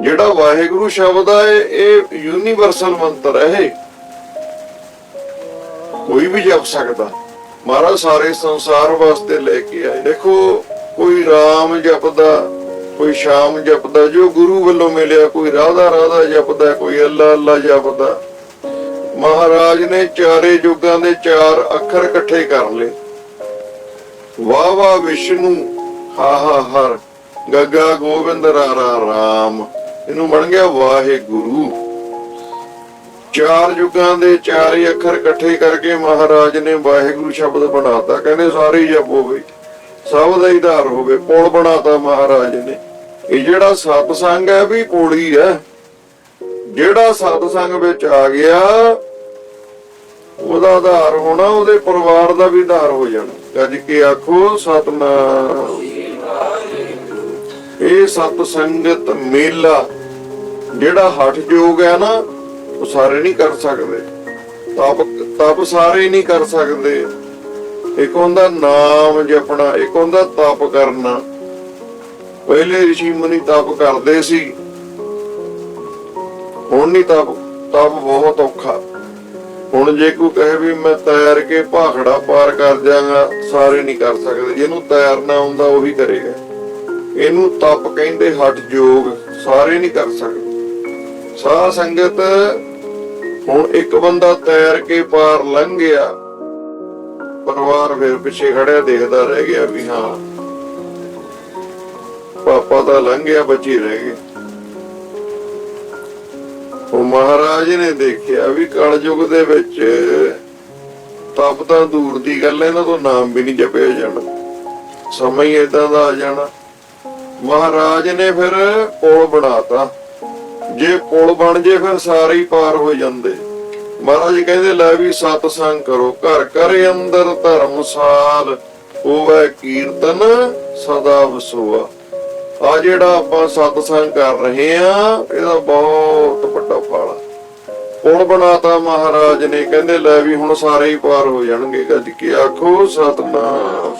ਜਿਹੜਾ ਵਾਹਿਗੁਰੂ ਸ਼ਬਦ ਹੈ ਇਹ ਯੂਨੀਵਰਸਲ ਮੰਤਰ ਹੈ ਇਹ। ਕੋਈ ਵੀ ਜਪ ਸਕਦਾ। ਮਹਾਰਾਜ ਸਾਰੇ ਸੰਸਾਰ ਵਾਸਤੇ ਲੈ ਕੇ ਆਏ। ਦੇਖੋ, ਕੋਈ ਰਾਮ ਜਪਦਾ, ਕੋਈ ਸ਼ਾਮ ਜਪਦਾ, ਜੋ ਗੁਰੂ ਵੱਲੋਂ ਮਿਲਿਆ, ਕੋਈ ਰਾਧਾ ਰਾਧਾ ਜਪਦਾ, ਕੋਈ ਅੱਲਾ ਅੱਲਾ ਜਪਦਾ। ਮਹਾਰਾਜ ਨੇ ਚਾਰੇ ਯੁੱਗਾਂ ਦੇ ਚਾਰ ਅੱਖਰ ਇਕੱਠੇ ਕਰ ਲਏ। ਵਾਹ ਵਾਹ ਵਿਸ਼ਨੂੰ ਹਾ ਹਾ ਹਰ ਗੱਗਾ ਗੋਬਿੰਦ ਰਾਰਾ ਰਾਮ। ਇਹਨੂੰ ਬਣ ਗਿਆ ਵਾਹਿਗੁਰੂ। ਚਾਰ ਯੁਗਾਂ ਦੇ ਚਾਰ ਅੱਖਰ ਇਕੱਠੇ ਕਰਕੇ ਮਹਾਰਾਜ ਨੇ ਵਾਹਿਗੁਰੂ ਸ਼ਬਦ ਬਣਾਤਾ। ਕਹਿੰਦੇ ਸਾਰੇ ਜਪੋ ਬਈ ਸਭ ਦਾ ਹੀ ਹੋਵੇ, ਪੁਲ ਬਣਾਤਾ ਮਹਾਰਾਜ ਨੇ। ਇਹ ਜਿਹੜਾ ਸਤਸੰਗ ਹੈ ਵੀ ਪੁਲ ਹੈ ਜਿਹੜਾ ਸਤਸੰਗ ਵਿੱਚ ਆ ਗਿਆ, ਉਹਦਾ ਆਧਾਰ ਹੋਣਾ, ਉਹਦੇ ਪਰਿਵਾਰ ਦਾ ਵੀ ਆਧਾਰ ਹੋ ਜਾਣਾ। ਗੱਜ ਕੇ ਆਖੋ, ਸਤਨਾਮ। ਇਹ ਸਤ ਸੰਗਤ ਮੇਲਾ। ਜਿਹੜਾ ਹਠ ਯੋਗ ਹੈ ਨਾ, ਉਹ ਸਾਰੇ ਨਹੀਂ ਕਰ ਸਕਦੇ। ਤਪ ਤਪ ਸਾਰੇ ਨਹੀਂ ਕਰ ਸਕਦੇ। ਇੱਕ ਹੁੰਦਾ ਨਾਮ ਜਪਣਾ, ਇੱਕ ਹੁੰਦਾ ਤਪ ਕਰਨਾ। ਪਹਿਲੇ ઋષਿ ਮੁਨੀ ਤਪ ਕਰਦੇ ਸੀ। ਹੁਣ ਨਹੀਂ ਤਪ ਤਪ ਬਹੁਤ ਔਖਾ। ਹੁਣ ਜੇ ਕੋਈ ਕਹੇ ਵੀ ਮੈਂ ਤੈਰ ਕੇ ਭਾਖੜਾ ਪਾਰ ਕਰ ਜਾਗਾ ਸਾਰੇ ਨਹੀਂ ਕਰ ਸਕਦੇ। ਜਿਹਨੂੰ ਤੈਰਨਾ ਆਉਂਦਾ ਉਹੀ ਕਰੇਗਾ। ਇਹਨੂੰ ਤਪ ਕਹਿੰਦੇ ਹਠ ਜੋਗ, ਸਾਰੇ ਨਹੀਂ ਕਰ ਸਕਦੇ। ਸਾਧ ਸੰਗਤ, ਹੁਣ ਇੱਕ ਬੰਦਾ ਤੈਰ ਕੇ ਪਾਰ ਲੰਘ ਗਿਆ। ਪਰਿਵਾਰ ਫਿਰ ਪਿੱਛੇ ਖੜਿਆ, ਦੇਖਦਾ ਰਹਿ ਗਿਆ ਵੀ ਹਾਂ, ਪਾਪਾ ਤਾਂ ਲੰਘ ਗਿਆ, ਬੱਚੇ ਰਹਿ ਗਏ। ਉਹ ਮਹਾਰਾਜ ਨੇ ਦੇਖਿਆ ਵੀ ਕਲਯੁਗ ਦੇ ਵਿੱਚ ਤਪ ਤਾਂ ਦੂਰ ਦੀ ਗੱਲ ਇਹਨਾਂ ਤੋਂ ਨਾਮ ਵੀ ਨਹੀਂ ਜਪਿਆ ਜਾਣਾ। ਸਮਾਂ ਹੀ ਏਦਾਂ ਦਾ ਆ ਜਾਣਾ। ਮਹਾਰਾਜ ਨੇ ਫਿਰ ਪੁਲ ਬਣਾਤਾ। ਜੇ ਪੁਲ ਬਣ ਜੇ ਫਿਰ ਸਾਰੇ ਹੀ ਪਾਰ ਹੋ ਜਾਂਦੇ। ਮਹਾਰਾਜ ਕਹਿੰਦੇ, ਲੈ ਵੀ ਸਤਸੰਗ ਕਰੋ, ਘਰ ਘਰ ਅੰਦਰ ਧਰਮਸਾਲ ਹੋਵੇ ਕੀਰਤਨ ਸਦਾ ਵਸੋਆ। ਆ ਜਿਹੜਾ ਆਪਾਂ ਸਤਸੰਗ ਕਰ ਰਹੇ ਆ, ਇਹਦਾ ਬਹੁਤ ਵੱਡਾ ਫਲ ਆ। ਪੁਲ ਬਣਾਤਾ ਮਹਾਰਾਜ ਨੇ, ਕਹਿੰਦੇ, ਲੈ ਵੀ ਹੁਣ ਸਾਰੇ ਹੀ ਪਾਰ ਹੋ ਜਾਣਗੇ। ਗੱਜ ਕੇ ਆਖੋ, ਸਤਨਾਮ।